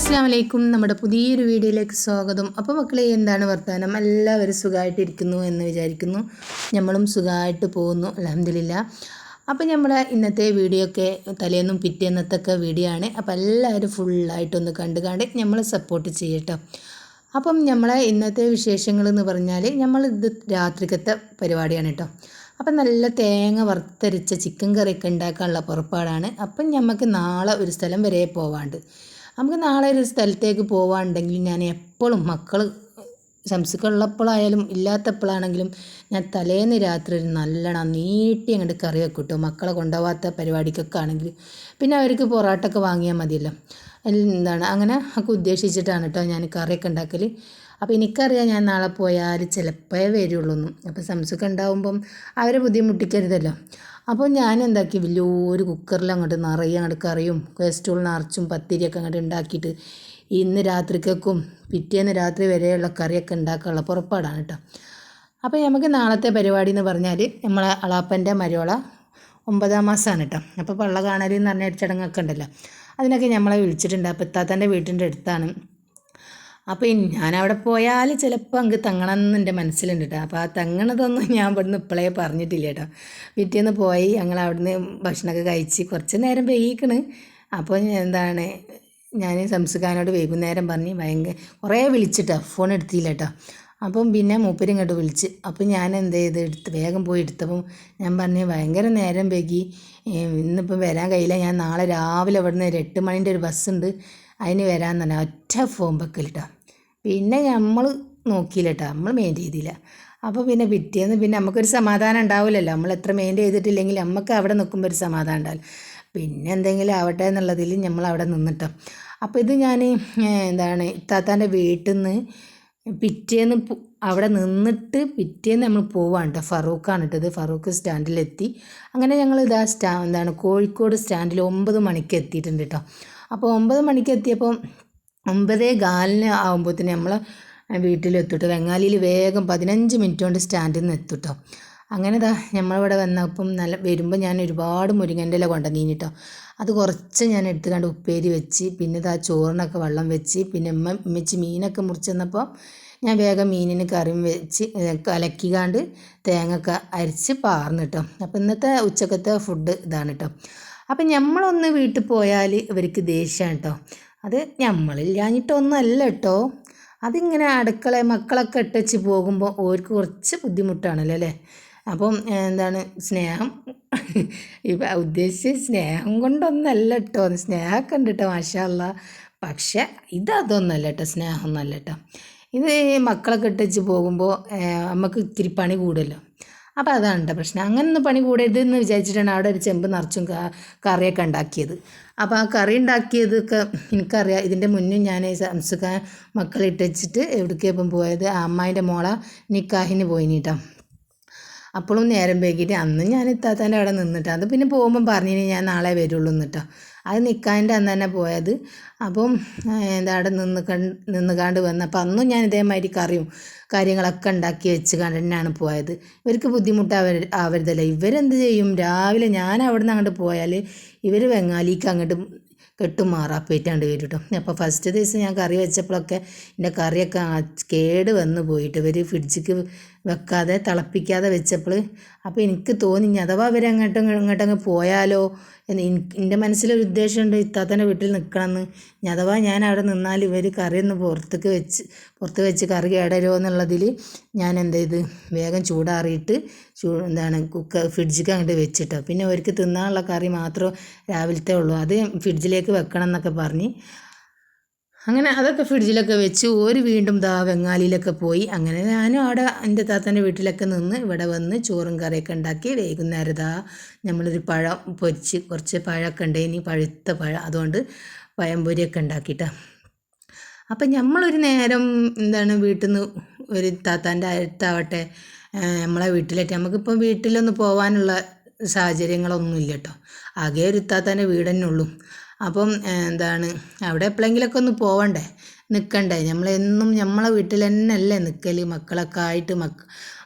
അസ്സാം വലൈക്കും നമ്മുടെ പുതിയൊരു വീഡിയോയിലേക്ക് സ്വാഗതം. അപ്പോൾ മക്കളെ എന്താണ് വർത്തമാനം എല്ലാവരും സുഖമായിട്ടിരിക്കുന്നു എന്ന് വിചാരിക്കുന്നു. നമ്മളും സുഖമായിട്ട് പോകുന്നു അലഹമില്ല അപ്പോൾ നമ്മൾ ഇന്നത്തെ വീഡിയോ ഒക്കെ തലേന്നും പിറ്റേന്നത്തൊക്കെ വീഡിയോ ആണ്. അപ്പോൾ എല്ലാവരും ഫുള്ളായിട്ടൊന്ന് കണ്ട് കണ്ട് നമ്മൾ സപ്പോർട്ട് ചെയ്യട്ടോ. അപ്പം നമ്മളെ ഇന്നത്തെ വിശേഷങ്ങൾ എന്ന് പറഞ്ഞാൽ നമ്മൾ ഇത് രാത്രിക്കത്തെ പരിപാടിയാണ് കേട്ടോ അപ്പം നല്ല തേങ്ങ വറുത്തരിച്ച ചിക്കൻ കറിയൊക്കെ ഉണ്ടാക്കാനുള്ള പുറപ്പാടാണ്. അപ്പം നമുക്ക് നാളെ ഒരു സ്ഥലം വരെ പോവാണ്ട്. നമുക്ക് നാളെ ഒരു സ്ഥലത്തേക്ക് പോവാണ്ടെങ്കിൽ ഞാൻ എപ്പോഴും മക്കൾ സംസ്കുള്ളപ്പോഴായാലും ഇല്ലാത്തപ്പോഴാണെങ്കിലും ഞാൻ തലേന്ന് രാത്രി ഒരു നല്ലോണം നീട്ടി അങ്ങോട്ട് കറി വെക്കും കേട്ടോ മക്കളെ കൊണ്ടുപോകാത്ത പരിപാടിക്കൊക്കെ ആണെങ്കിൽ പിന്നെ അവർക്ക് പൊറോട്ടൊക്കെ വാങ്ങിയാൽ മതിയല്ലോ. എന്താണ്? അങ്ങനെ ഒക്കെ ഉദ്ദേശിച്ചിട്ടാണ് കേട്ടോ ഞാൻ കറിയൊക്കെ ഉണ്ടാക്കൽ അപ്പോൾ എനിക്കറിയാം ഞാൻ നാളെ പോയാൽ ചിലപ്പോഴേ വരുള്ളൂ അപ്പോൾ സംസുഖം ഉണ്ടാവുമ്പം അവരെ ബുദ്ധിമുട്ടിക്കരുതല്ലോ. അപ്പോൾ ഞാൻ എന്താക്കി വലിയൊരു കുക്കറിൽ അങ്ങോട്ട് നിറയെ അങ്ങോട്ട് കറിയും കൊസ്ട്രോൾ നിറച്ചും പത്തിരിയൊക്കെ അങ്ങോട്ട് ഉണ്ടാക്കിയിട്ട് ഇന്ന് രാത്രിക്കും പിറ്റേന്ന് രാത്രി വരെയുള്ള കറിയൊക്കെ ഉണ്ടാക്കാനുള്ള പുറപ്പാടാണ് കേട്ടോ. അപ്പോൾ നമുക്ക് നാളത്തെ പരിപാടി എന്ന് പറഞ്ഞാൽ നമ്മളെ അളാപ്പന്റെ മരോള ഒമ്പതാം മാസമാണ് കേട്ടോ. അപ്പോൾ പള്ള കാണൽ എന്ന് പറഞ്ഞ ചടങ്ങൊക്കെ ഉണ്ടല്ലോ. അതിനൊക്കെ നമ്മളെ വിളിച്ചിട്ടുണ്ട്. അപ്പോൾ ഇത്താത്തന്റെ വീട്ടിന്റെ അടുത്താണ്. അപ്പോൾ ഞാൻ അവിടെ പോയാൽ ചിലപ്പോൾ അങ്ങ് തങ്ങണമെന്ന് എന്റെ മനസ്സിലുണ്ട് കേട്ടോ അപ്പോൾ ആ തങ്ങണതൊന്നും ഞാൻ ഇവിടുന്ന് ഇപ്പോഴേ പറഞ്ഞിട്ടില്ല കേട്ടോ പിറ്റേന്ന് പോയി ഞങ്ങൾ അവിടുന്ന് ഭക്ഷണമൊക്കെ കഴിച്ച് കുറച്ച് നേരം പെയ്യിക്കണ് അപ്പോൾ എന്താണ് ഞാൻ സംസുഖാനോട് വൈകുന്നേരം പറഞ്ഞ് ഭയങ്കര കുറേ വിളിച്ചിട്ടോ ഫോൺ എടുത്തില്ല കേട്ടോ അപ്പം പിന്നെ മൂപ്പരും ഇങ്ങോട്ട് വിളിച്ച്. അപ്പം ഞാൻ എന്ത് ചെയ്ത് എടുത്ത് വേഗം പോയി എടുത്തപ്പം ഞാൻ പറഞ്ഞു ഭയങ്കര നേരം വൈകി. ഇന്നിപ്പം വരാൻ കഴിയില്ല. ഞാൻ നാളെ രാവിലെ ഇവിടുന്ന് ഒരു എട്ട് മണിന്റെ ഒരു ബസ്സുണ്ട്. അതിന് വരാൻ തന്നെ ഒറ്റ ഫോം വെക്കലിട്ടോ പിന്നെ നമ്മൾ നോക്കിയില്ല കേട്ടോ നമ്മൾ മെയിൻ ചെയ്തില്ല അപ്പോൾ പിന്നെ പിറ്റേന്ന് പിന്നെ നമുക്കൊരു സമാധാനം ഉണ്ടാവില്ലല്ലോ നമ്മൾ എത്ര മെയിൻ ചെയ്തിട്ടില്ലെങ്കിൽ നമുക്ക് അവിടെ നിൽക്കുമ്പോൾ ഒരു സമാധാനം ഉണ്ടാവില്ല. പിന്നെ എന്തെങ്കിലും ആവട്ടെ എന്നുള്ളതിൽ നമ്മൾ അവിടെ നിന്നിട്ടോ. അപ്പോൾ ഇത് ഞാൻ എന്താണ് ഇത്താത്താന്റെ വീട്ടിൽ നിന്ന് പിറ്റേന്ന് അവിടെ നിന്നിട്ട് പിറ്റേന്ന് നമ്മൾ പോവാണ് കേട്ടോ ഫറൂഖാണ് ഇട്ടത്. ഫറൂഖ് സ്റ്റാൻഡിലെത്തി. അങ്ങനെ ഞങ്ങൾ ഇതാ സ്റ്റാ എന്താണ് കോഴിക്കോട് സ്റ്റാൻഡിൽ ഒമ്പത് മണിക്ക് എത്തിയിട്ടുണ്ട് കേട്ടോ അപ്പോൾ ഒമ്പത് മണിക്ക് എത്തിയപ്പോൾ ഒമ്പതേ കാലിന് ആകുമ്പോഴത്തേന് നമ്മൾ വീട്ടിലെത്തിട്ട്. വെങ്ങാലിയിൽ വേഗം പതിനഞ്ച് മിനിറ്റ് കൊണ്ട് സ്റ്റാൻഡിൽ നിന്ന് എത്തിട്ടോ. അങ്ങനെ ദാ നമ്മളിവിടെ വന്നപ്പം നല്ല വരുമ്പോൾ ഞാൻ ഒരുപാട് മുരിങ്ങന്റെ ഇല കൊണ്ടുവന്നീനി കേട്ടോ അത് കുറച്ച് ഞാൻ എടുത്ത് കണ്ട് ഉപ്പേരി വെച്ച് പിന്നെ ഇതാ ചോറിനൊക്കെ വെള്ളം വെച്ച് പിന്നെ ഉമ്മ ഉമ്മച്ചി മീനൊക്കെ മുറിച്ച് തന്നപ്പോൾ ഞാൻ വേഗം മീനിന് കറിയും വെച്ച് കലക്കിക്കാണ്ട് തേങ്ങയൊക്കെ അരിച്ച് പാർന്നു കേട്ടോ അപ്പോൾ ഇന്നത്തെ ഉച്ചക്കത്തെ ഫുഡ് ഇതാണ് കേട്ടോ അപ്പം നമ്മളൊന്ന് വീട്ടിൽ പോയാൽ ഇവർക്ക് ദേഷ്യമാണ് കേട്ടോ അത് നമ്മളില്ലാഞ്ഞിട്ടൊന്നുമല്ല കേട്ടോ അതിങ്ങനെ അടുക്കള മക്കളൊക്കെ ഇട്ടച്ച് പോകുമ്പോൾ ഓർക്ക് കുറച്ച് ബുദ്ധിമുട്ടാണല്ലോ അല്ലേ അപ്പം എന്താണ് സ്നേഹം? ഇപ്പം ഉദ്ദേശിച്ച് സ്നേഹം കൊണ്ടൊന്നല്ല കേട്ടോ സ്നേഹമൊക്കെ ഉണ്ട് കേട്ടോ മാഷല്ല പക്ഷേ ഇതതൊന്നല്ല കേട്ടോ സ്നേഹമൊന്നുമല്ല കേട്ടോ ഇത് മക്കളൊക്കെ ഇട്ടച്ച് പോകുമ്പോൾ നമുക്ക് ഇത്തിരി പണി കൂടുമല്ലോ അപ്പോൾ അതാണ് പ്രശ്നം. അങ്ങനൊന്നും പണി കൂടരുതെന്ന് വിചാരിച്ചിട്ടാണ് അവിടെ ഒരു ചെമ്പ് നിറച്ചും കറിയൊക്കെ ഉണ്ടാക്കിയത്. അപ്പോൾ ആ കറി ഉണ്ടാക്കിയതൊക്കെ എനിക്കറിയാം. ഇതിന്റെ മുന്നും ഞാൻ സംസുഖ മക്കളെ വെച്ചിട്ട് എവിടേക്കിപ്പം പോയത്? ആ അമ്മായിന്റെ മോള നിക്കാഹിന് പോയിനിട്ടാ. അപ്പോഴും നേരം വൈകിട്ട് അന്ന് ഞാൻ ഇത്താത്താന്റെ അവിടെ നിന്നിട്ട്. അത് പിന്നെ പോകുമ്പോൾ പറഞ്ഞു ഞാൻ നാളെ വരുള്ളൂ എന്നിട്ടോ അത് നിൽക്കാന്റെ അന്ന് തന്നെ പോയത്. അപ്പം എന്താ അവിടെ നിന്ന് കണ്ട് നിന്ന് കാണ്ട് വന്ന്. അപ്പം അന്നും ഞാൻ ഇതേമാതിരി കറിയും കാര്യങ്ങളൊക്കെ ഉണ്ടാക്കി വെച്ച് കണ്ട് തന്നെയാണ് പോയത്. ഇവർക്ക് ബുദ്ധിമുട്ടാവ ആവരുതല്ല ഇവരെന്ത് ചെയ്യും? രാവിലെ ഞാൻ അവിടെ നിന്ന് അങ്ങോട്ട് പോയാൽ ഇവർ വെങ്ങാലിക്ക് അങ്ങോട്ട് കെട്ടും മാറാപ്പേറ്റാണ്ട് വരും കേട്ടോ അപ്പോൾ ഫസ്റ്റ് ദിവസം ഞാൻ കറി വെച്ചപ്പോഴൊക്കെ എന്റെ കറിയൊക്കെ കേട് വന്ന് പോയിട്ട് ഇവർ ഫ്രിഡ്ജിക്ക് വെക്കാതെ തിളപ്പിക്കാതെ വെച്ചപ്പോൾ. അപ്പോൾ എനിക്ക് തോന്നി അഥവാ അവർ അവരങ്ങോട്ടും ഇങ്ങോട്ടങ്ങ് പോയാലോ എന്ന് എന്റെ മനസ്സിലൊരു ഉദ്ദേശമുണ്ട് ഇത്താത്തന്റെ വീട്ടിൽ നിൽക്കണമെന്ന്. അഥവാ ഞാൻ അവിടെ നിന്നാൽ ഇവർ കറിയൊന്ന് പുറത്തേക്ക് വെച്ച് പുറത്ത് വെച്ച് കറി കേടരുമോ എന്നുള്ളതിൽ ഞാൻ എന്ത് ചെയ്ത് വേഗം ചൂടാറിയിട്ട് ചൂ എന്താണ് കുക്കർ ഫ്രിഡ്ജിക്ക് അങ്ങോട്ട് വെച്ചിട്ടോ. പിന്നെ അവർക്ക് തിന്നാനുള്ള കറി മാത്രം രാവിലത്തെ ഉള്ളൂ. അത് ഫ്രിഡ്ജിലേക്ക് വെക്കണം എന്നൊക്കെ പറഞ്ഞ് അങ്ങനെ അതൊക്കെ ഫ്രിഡ്ജിലൊക്കെ വെച്ച് ഒരു വീണ്ടും ദാ വെങ്ങാലിയിലൊക്കെ പോയി. അങ്ങനെ ഞാനും അവിടെ എന്റെ താത്തന്റെ വീട്ടിലൊക്കെ നിന്ന് ഇവിടെ വന്ന് ചോറും കറിയൊക്കെ ഉണ്ടാക്കി വൈകുന്നേരം ദാ നമ്മളൊരു പഴം പൊരിച്ച് കുറച്ച് പഴമൊക്കെ ഉണ്ട്. ഇനി പഴുത്ത പഴം അതുകൊണ്ട് പഴംപൊരിയൊക്കെ ഉണ്ടാക്കിയിട്ടാ. അപ്പം നമ്മളൊരു നേരം എന്താണ് വീട്ടിൽ നിന്ന് ഒരു താത്താന്റെ അടുത്താവട്ടെ നമ്മളെ വീട്ടിലേക്ക് നമുക്കിപ്പോൾ വീട്ടിലൊന്ന് പോകാനുള്ള സാഹചര്യങ്ങളൊന്നും ഇല്ല കേട്ടോ. ആകെ ഒരു താത്താന്റെ വീട് ഉള്ളൂ. അപ്പം എന്താണ് അവിടെ എപ്പോഴെങ്കിലൊക്കെ ഒന്ന് പോവണ്ടേ? നിൽക്കണ്ടേ നമ്മളെന്നും നമ്മളെ വീട്ടിൽ തന്നെ അല്ലേ നിൽക്കൽ മക്കളൊക്കെ ആയിട്ട് മക്ക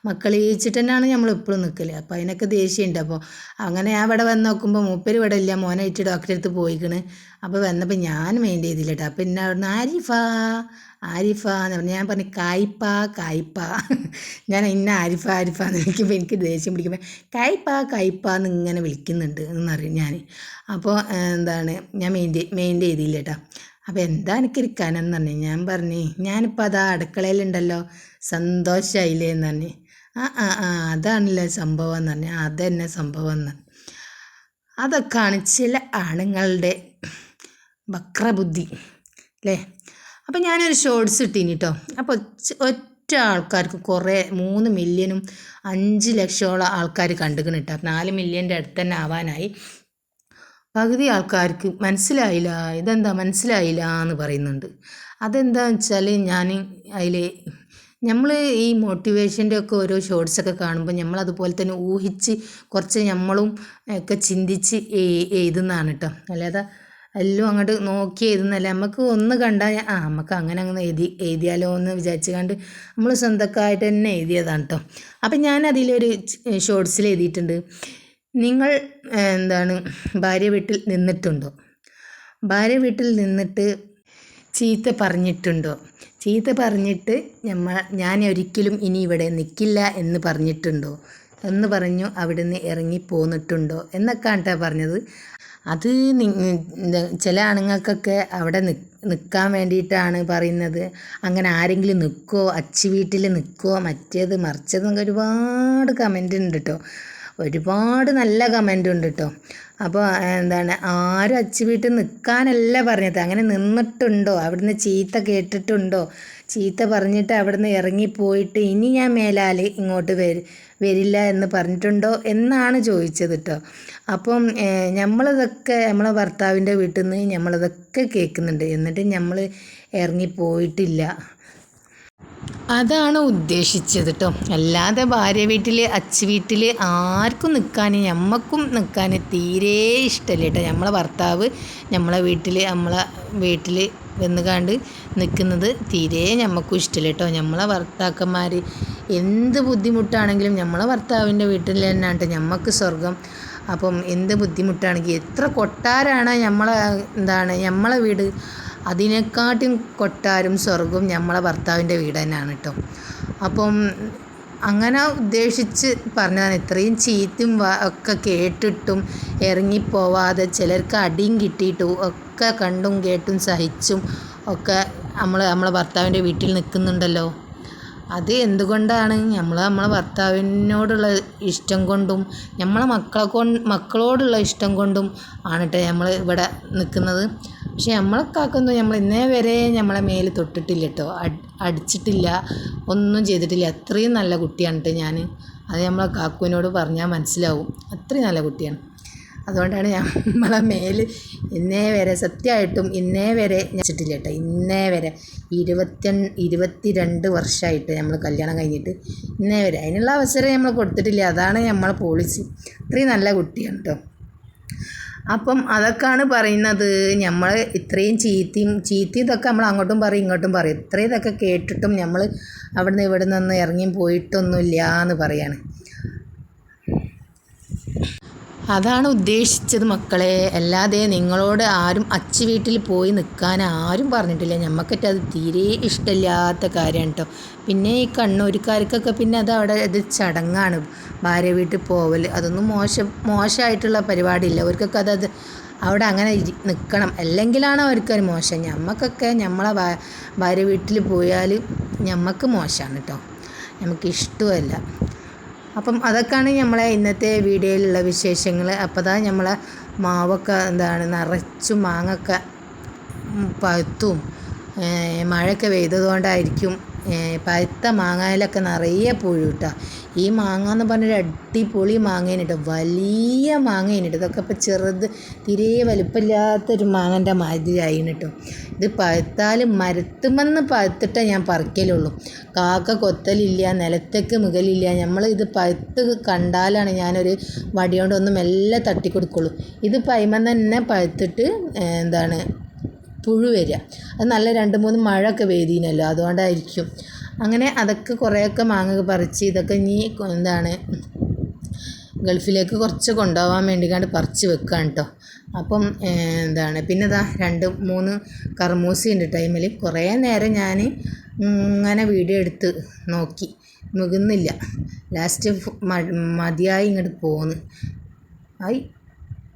മക്കളെ ഈച്ചിട്ട് തന്നെയാണ് നമ്മൾ എപ്പോഴും നിൽക്കൽ അപ്പോൾ അതിനൊക്കെ ദേഷ്യമുണ്ട് അപ്പോൾ അങ്ങനെ ഞാൻ ഇവിടെ വന്ന് നോക്കുമ്പോൾ മൂപ്പര് ഇവിടെ ഇല്ല. മോനായിട്ട് ഡോക്ടറെ അടുത്ത് പോയിക്കണ്. അപ്പോൾ വന്നപ്പോൾ ഞാൻ മെയിൻ ചെയ്തില്ല കേട്ടോ എന്നെ അവിടുന്ന് ആരിഫ? ആരിഫ എന്ന് പറഞ്ഞു ഞാൻ പറഞ്ഞു കായ്പ കായ്പ ഞാൻ ഇന്ന ആരിഫ ആരിഫ എന്ന് വിളിക്കുമ്പോൾ എനിക്ക് ദേഷ്യം പിടിക്കുമ്പോൾ കായ്പ കായ്പ എന്ന് ഇങ്ങനെ വിളിക്കുന്നുണ്ട് എന്നറിയും ഞാൻ അപ്പോൾ എന്താണ് ഞാൻ മെയിന്റെ മെയിന്റെ ചെയ്തില്ല കേട്ടോ അപ്പോൾ എന്താ എനിക്ക് ഇരിക്കാനെന്ന് പറഞ്ഞു ഞാൻ പറഞ്ഞു ഞാനിപ്പോൾ അതാ അടുക്കളയിലുണ്ടല്ലോ സന്തോഷമായില്ലേ എന്ന് പറഞ്ഞു. ആ ആ ആ അതാണല്ലേ സംഭവം എന്ന് പറഞ്ഞു അതന്നെ സംഭവം എന്ന് അതൊക്കെയാണ് ചില ആണുങ്ങളുടെ വക്രബുദ്ധി അല്ലേ അപ്പം ഞാനൊരു ഷോർട്സ് ഇട്ടീനി കേട്ടോ അപ്പോൾ ഒറ്റ ആൾക്കാർക്ക് കുറേ മൂന്ന് മില്യനും അഞ്ച് ലക്ഷമുള്ള ആൾക്കാർ കണ്ടുക്കണം കേട്ടോ നാല് മില്യന്റെ അടുത്ത് തന്നെ ആവാനായി. പകുതി ആൾക്കാർക്ക് മനസ്സിലായില്ല ഇതെന്താ മനസ്സിലായില്ല എന്ന് പറയുന്നുണ്ട്. അതെന്താണെന്ന് വെച്ചാൽ ഞാൻ അതിൽ നമ്മൾ ഈ മോട്ടിവേഷന്റെ ഒക്കെ ഓരോ ഷോർട്സ് ഒക്കെ കാണുമ്പോൾ നമ്മൾ അതുപോലെ തന്നെ ഊഹിച്ച് കുറച്ച് നമ്മളും ഒക്കെ ചിന്തിച്ച് എഴുതുന്നതാണ് കേട്ടോ അല്ലാതെ എല്ലാം അങ്ങോട്ട് നോക്കി എഴുതുന്നല്ല? നമുക്ക് ഒന്ന് കണ്ടാൽ ആ നമുക്ക് അങ്ങനെ അങ്ങനെ എഴുതി എഴുതിയാലോ എന്ന് വിചാരിച്ച് കണ്ട് നമ്മൾ സ്വന്തക്കായിട്ട് തന്നെ എഴുതിയതാണ് കേട്ടോ അപ്പം ഞാൻ അതിലൊരു ഷോർട്സിൽ എഴുതിയിട്ടുണ്ട്. നിങ്ങൾ എന്താണ് ഭാര്യ വീട്ടിൽ നിന്നിട്ടുണ്ടോ? ഭാര്യ വീട്ടിൽ നിന്നിട്ട് ചീത്ത പറഞ്ഞിട്ടുണ്ടോ? ചീത്ത പറഞ്ഞിട്ട് നമ്മൾ ഞാൻ ഒരിക്കലും ഇനി ഇവിടെ നിൽക്കില്ല എന്ന് പറഞ്ഞിട്ടുണ്ടോ? എന്ന് പറഞ്ഞു അവിടുന്ന് ഇറങ്ങി പോന്നിട്ടുണ്ടോ? എന്നൊക്കെയാണ് കേട്ടോ പറഞ്ഞത്. അത് ചില ആണുങ്ങൾക്കൊക്കെ അവിടെ നിൽക്കാൻ വേണ്ടിയിട്ടാണ് പറയുന്നത്. അങ്ങനെ ആരെങ്കിലും നിൽക്കുമോ അച്ചി വീട്ടിൽ നിൽക്കുമോ മറ്റേത് മറിച്ചതെന്നൊക്കെ ഒരുപാട് കമന്റ് ഉണ്ട് കേട്ടോ ഒരുപാട് നല്ല കമന്റ് ഉണ്ട് കേട്ടോ അപ്പോൾ എന്താണ് ആരും അച്ചു വീട്ടിൽ നിൽക്കാനല്ല പറഞ്ഞത്. അങ്ങനെ നിന്നിട്ടുണ്ടോ? അവിടുന്ന് ചീത്ത കേട്ടിട്ടുണ്ടോ? ചീത്ത പറഞ്ഞിട്ട് അവിടുന്ന് ഇറങ്ങിപ്പോയിട്ട് ഇനി ഞാൻ മേലാൽ ഇങ്ങോട്ട് വരി വരില്ല എന്ന് പറഞ്ഞിട്ടുണ്ടോ എന്നാണ് ചോദിച്ചത് കേട്ടോ അപ്പം നമ്മളിതൊക്കെ നമ്മളെ ഭർത്താവിന്റെ വീട്ടിൽ നിന്ന് നമ്മളിതൊക്കെ കേൾക്കുന്നുണ്ട്. എന്നിട്ട് നമ്മൾ ഇറങ്ങിപ്പോയിട്ടില്ല അതാണ് ഉദ്ദേശിച്ചത് കേട്ടോ അല്ലാതെ ഭാര്യ വീട്ടിൽ അച്ഛ വീട്ടിൽ ആർക്കും നിൽക്കാൻ ഞമ്മക്കും നിൽക്കാൻ തീരെ ഇഷ്ടമല്ല കേട്ടോ നമ്മളെ ഭർത്താവ് നമ്മളെ വീട്ടിൽ നമ്മളെ വീട്ടിൽ വന്നുകാണ്ട് നിൽക്കുന്നത് തീരെ ഞമ്മക്കും ഇഷ്ടമില്ല കേട്ടോ. നമ്മളെ ഭർത്താക്കന്മാർ എന്ത് ബുദ്ധിമുട്ടാണെങ്കിലും നമ്മളെ ഭർത്താവിന്റെ വീട്ടിൽ തന്നെയാണ് ഞമ്മക്ക് സ്വർഗം. അപ്പം എന്ത് ബുദ്ധിമുട്ടാണെങ്കിൽ എത്ര കൊട്ടാരാണ് നമ്മളെ എന്താണ് നമ്മളെ വീട്. അതിനെക്കാട്ടും കൊട്ടാരും സ്വർഗവും നമ്മളെ ഭർത്താവിന്റെ വീട് തന്നെയാണ് കേട്ടോ. അപ്പം അങ്ങനെ ഉദ്ദേശിച്ച് പറഞ്ഞതാണ് ഇത്രയും ചീത്തും ഒക്കെ കേട്ടിട്ടും ഇറങ്ങിപ്പോവാതെ ചിലർക്ക് അടിയും കിട്ടിയിട്ടും ഒക്കെ കണ്ടും കേട്ടും സഹിച്ചും ഒക്കെ നമ്മൾ നമ്മളെ ഭർത്താവിന്റെ വീട്ടിൽ നിൽക്കുന്നുണ്ടല്ലോ. അത് എന്തുകൊണ്ടാണ്? നമ്മൾ നമ്മളെ ഭർത്താവിനോടുള്ള ഇഷ്ടം കൊണ്ടും നമ്മളെ മക്കളെ കൊണ്ട് മക്കളോടുള്ള ഇഷ്ടം കൊണ്ടും ആണ് കേട്ടോ നമ്മൾ ഇവിടെ നിൽക്കുന്നത്. പക്ഷെ നമ്മളെ കാക്കൊന്നും നമ്മൾ ഇന്നേ വരെ നമ്മളെ മേൽ തൊട്ടിട്ടില്ല കേട്ടോ അടിച്ചിട്ടില്ല ഒന്നും ചെയ്തിട്ടില്ല. അത്രയും നല്ല കുട്ടിയാണ് കേട്ടോ ഞാൻ അത് നമ്മളെ കാക്കുവിനോട് പറഞ്ഞാൽ മനസ്സിലാവും. അത്രയും നല്ല കുട്ടിയാണ്. അതുകൊണ്ടാണ് നമ്മളെ മേൽ ഇന്നേ വരെ സത്യമായിട്ടും ഇന്നേ വരെ വെച്ചിട്ടില്ല കേട്ടോ. ഇന്നേ വരെ ഇരുപത്തി ഇരുപത്തി രണ്ട് വർഷമായിട്ട് നമ്മൾ കല്യാണം കഴിഞ്ഞിട്ട് ഇന്നേ വരെ. അതിനുള്ള അവസരം നമ്മൾ കൊടുത്തിട്ടില്ല. അതാണ് നമ്മളെ പോളിസി അത്രയും നല്ല കുട്ടിയാണ് കേട്ടോ. അപ്പം അതൊക്കെയാണ് പറയുന്നത്. നമ്മൾ ഇത്രയും ചീത്തയും ചീത്ത ഇതൊക്കെ നമ്മൾ അങ്ങോട്ടും പറയും ഇങ്ങോട്ടും പറയും. ഇത്രയും ഇതൊക്കെ കേട്ടിട്ടും നമ്മൾ അവിടുന്ന് ഇവിടെ നിന്ന് ഇറങ്ങി പോയിട്ടൊന്നുമില്ല എന്ന് പറയാണ്. അതാണ് ഉദ്ദേശിച്ചത് മക്കളെ. അല്ലാതെ നിങ്ങളോട് ആരും അച്ച് വീട്ടിൽ പോയി നിൽക്കാൻ ആരും പറഞ്ഞിട്ടില്ല. ഞമ്മക്കറ്റ് അത് തീരെ ഇഷ്ടമില്ലാത്ത കാര്യമാണ് കേട്ടോ പിന്നെ ഈ കണ്ണൂരിക്കാർക്കൊക്കെ പിന്നെ അത് അവിടെ അത് ചടങ്ങാണ്. ഭാര്യ വീട്ടിൽ പോവൽ അതൊന്നും മോശം മോശമായിട്ടുള്ള പരിപാടിയില്ല. അവർക്കൊക്കെ അത് അവിടെ അങ്ങനെ നിൽക്കണം. അല്ലെങ്കിലാണ് അവർക്കൊരു മോശം. ഞമ്മക്കൊക്കെ നമ്മളെ ഭാര്യ വീട്ടിൽ പോയാൽ ഞമ്മക്ക് മോശമാണ് കേട്ടോ നമുക്ക് അപ്പം അതൊക്കെയാണ് നമ്മളെ ഇന്നത്തെ വീഡിയോയിലുള്ള വിശേഷങ്ങൾ അപ്പോൾ അതാ നമ്മളെ മാവൊക്കെ എന്താണ് നിറച്ചും മാങ്ങൊക്കെ പഴുത്തും മഴയൊക്കെ പെയ്തതുകൊണ്ടായിരിക്കും പഴുത്ത മാങ്ങയിലൊക്കെ നിറയെ പുഴു കേട്ടോ ഈ മാങ്ങ എന്ന് പറഞ്ഞൊരു അടിപൊളി മാങ്ങേനെ കേട്ടോ വലിയ മാങ്ങേനെ കേട്ടോ ഇതൊക്കെ ഇപ്പോൾ ചെറുത് തീരെ വലിപ്പമില്ലാത്തൊരു മാങ്ങന്റെ മാതിരിയായിന് കേട്ടോ ഇത് പഴുത്താൽ മരത്തുമെന്ന് പഴുത്തിട്ടേ ഞാൻ പറിക്കലുള്ളൂ. കാക്ക കൊത്തലില്ല നിലത്തേക്ക് മുകളില്ല. നമ്മൾ ഇത് പഴുത്ത് കണ്ടാലാണ് ഞാനൊരു വടി കൊണ്ട് ഒന്ന് മെല്ലെ തട്ടിക്കൊടുക്കുള്ളൂ. ഇത് പൈമ തന്നെ പഴുത്തിട്ട് എന്താണ് പുഴു വരിക. അത് നല്ല രണ്ട് മൂന്ന് മഴയൊക്കെ പെയ്തീനല്ലോ അതുകൊണ്ടായിരിക്കും. അങ്ങനെ അതൊക്കെ കുറേയൊക്കെ മാങ്ങ പറിച്ച് ഇതൊക്കെ ഇനി എന്താണ് ഗൾഫിലേക്ക് കുറച്ച് കൊണ്ടുപോകാൻ വേണ്ടി കണ്ട് പറിച്ച് വെക്കുക കേട്ടോ അപ്പം എന്താണ് പിന്നെ ഇതാ രണ്ട് മൂന്ന് കർമൂസി ഉണ്ട് ടൈമിൽ കുറേ നേരം ഞാൻ ഇങ്ങനെ വീഡിയോ എടുത്ത് നോക്കി. മുകുന്നില്ല ലാസ്റ്റ് മതിയായി ഇങ്ങോട്ട് പോന്ന്. ആയി.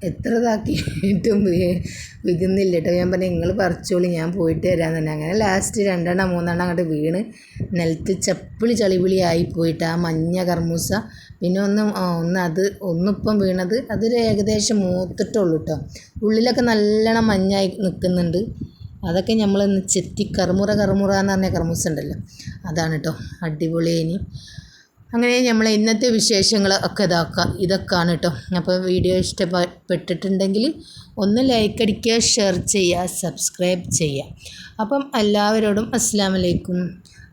എത്ര ഇതാക്കിയിട്ടും വി- വികുന്നില്ല കേട്ടോ ഞാൻ പറഞ്ഞു നിങ്ങൾ പറിച്ചോളി ഞാൻ പോയിട്ട് വരാൻ തന്നെ അങ്ങനെ ലാസ്റ്റ് രണ്ടെണ്ണം മൂന്നെണ്ണം അങ്ങോട്ട് വീണ്. നിലത്ത് ചപ്പിളി ചളിപിളി ആയി പോയിട്ട് ആ മഞ്ഞ കർമൂസ. പിന്നെ ഒന്ന് ഒന്ന് അത് ഒന്നിപ്പം വീണത് അതൊരു ഏകദേശം മൂത്തിട്ടുള്ളൂ കേട്ടോ ഉള്ളിലൊക്കെ നല്ലോണം മഞ്ഞായി നിൽക്കുന്നുണ്ട് അതൊക്കെ നമ്മൾ ചെത്തി കറുമുറ കറുമുറ എന്ന് പറഞ്ഞ കർമൂസ ഉണ്ടല്ലോ. അതാണ് കേട്ടോ അടിപൊളിയേനി. അങ്ങനെ നമ്മൾ ഇന്നത്തെ വിശേഷങ്ങൾ ഒക്കെ ഇതാക്കാം ഇതൊക്കെയാണ് കേട്ടോ അപ്പോൾ വീഡിയോ ഇഷ്ടപ്പെട്ടിട്ടുണ്ടെങ്കിൽ ഒന്ന് ലൈക്ക് അടിക്കുക ഷെയർ ചെയ്യുക സബ്സ്ക്രൈബ് ചെയ്യുക. അപ്പം എല്ലാവരോടും അസ്സാം വലൈക്കും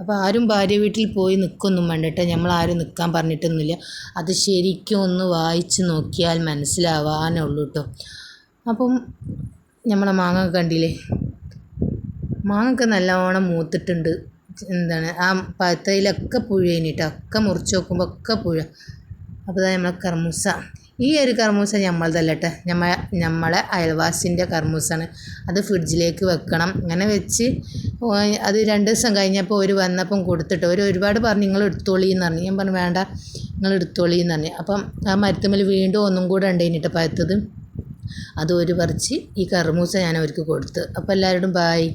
അപ്പോൾ ആരും ഭാര്യ വീട്ടിൽ പോയി നിൽക്കൊന്നും വേണ്ട കേട്ടോ നമ്മൾ ആരും നിൽക്കാൻ പറഞ്ഞിട്ടൊന്നുമില്ല. അത് ശരിക്കും ഒന്ന് വായിച്ച് നോക്കിയാൽ മനസ്സിലാവാനുള്ളൂ കേട്ടോ അപ്പം നമ്മളെ മാങ്ങ കണ്ടില്ലേ? മാങ്ങൊക്കെ നല്ലോണം മൂത്തിട്ടുണ്ട്. എന്താണ് ആ പാത്രയിലൊക്കെ പുഴ കഴിഞ്ഞിട്ട് ഒക്കെ മുറിച്ച് നോക്കുമ്പോൾ ഒക്കെ പുഴ. അപ്പോൾ ഇതാ നമ്മളെ കർമൂസ. ഈ ഒരു കർമൂസ നമ്മളതല്ല കേട്ടോ നമ്മ നമ്മളെ അയൽവാസിന്റെ കർമൂസാണ്. അത് ഫ്രിഡ്ജിലേക്ക് വെക്കണം. അങ്ങനെ വെച്ച് അത് രണ്ട് ദിവസം കഴിഞ്ഞപ്പോൾ ഒരു വന്നപ്പം കൊടുത്തിട്ട് ഒരു ഒരുപാട് പറഞ്ഞു നിങ്ങൾ എടുത്തോളി എന്ന് പറഞ്ഞു. ഞാൻ പറഞ്ഞു വേണ്ട നിങ്ങൾ എടുത്തോളി എന്ന് പറഞ്ഞു. അപ്പം ആ മരത്തുമ്മൽ വീണ്ടും ഒന്നും കൂടെ ഉണ്ടായിട്ടോ പഴുത്തത്. അത് ഒരു പറിച്ച് ഈ കർമൂസ ഞാൻ അവർക്ക് കൊടുത്ത്. അപ്പോൾ എല്ലാവരോടും ബായ്